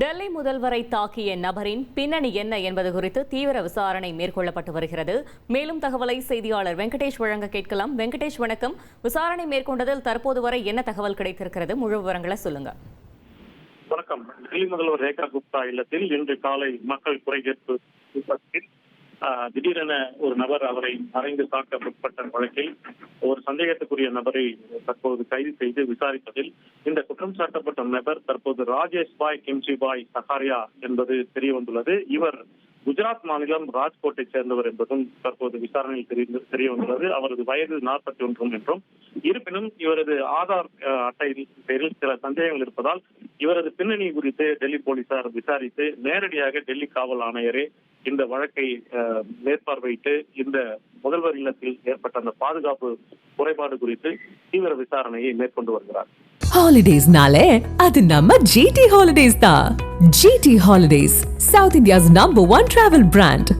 Delhi முதல்வரை தாக்கிய நபரின் பின்னணி என்ன என்பது குறித்து தீவிர விசாரணை மேற்கொள்ளப்பட்டு வருகிறது. மேலும் தகவலை செய்தியாளர் வெங்கடேஷ் வழங்க கேட்கலாம். வெங்கடேஷ் வணக்கம். விசாரணை மேற்கொண்டதில் தற்போது வரை என்ன தகவல் கிடைத்திருக்கிறது? முழு விவரங்களை சொல்லுங்க. வணக்கம். டெல்லி முதல்வர் ரேகா குப்தா இல்லத்தில் இன்று காலை மக்கள் குறைகேட்பு கூட்டத்தில் திடீரென ஒரு நபர் அவரை அறைந்து தாக்க முற்பட்ட வழக்கில் ஒரு சந்தேகத்துக்குரிய நபரை தற்போது கைது செய்து விசாரிப்பதில் இந்த குற்றம் சாட்டப்பட்ட நபர் தற்போது ராஜேஷ் பாய் கிம்சி பாய் சஹாரியா என்பது தெரிய வந்துள்ளது. இவர் குஜராத் மாநிலம் ராஜ்கோட்டை சேர்ந்தவர் என்பதும் தற்போது விசாரணையில் தெரிந்து தெரிய வந்துள்ளது. அவரது வயது நாற்பத்தி ஒன்றும் என்றும் இருப்பினும் இவரது ஆதார் அட்டையின் அட்டையில் பேரில் சில சந்தேகங்கள் இருப்பதால் இவரது பின்னணி குறித்து டெல்லி போலீசார் விசாரித்து நேரடியாக டெல்லி காவல் ஆணையரே இந்த வழக்கை மேற்பார்வையிட்டு இந்த முதல்வர் இல்லத்தில் ஏற்பட்ட அந்த பாதுகாப்பு குறைபாடு குறித்து தீவிர விசாரணையை மேற்கொண்டு வருகிறார். ஹாலிடேஸ்னாலே அது நம்ம ஜிடி ஹாலிடேஸ் தான். GT Holidays South India's number one travel brand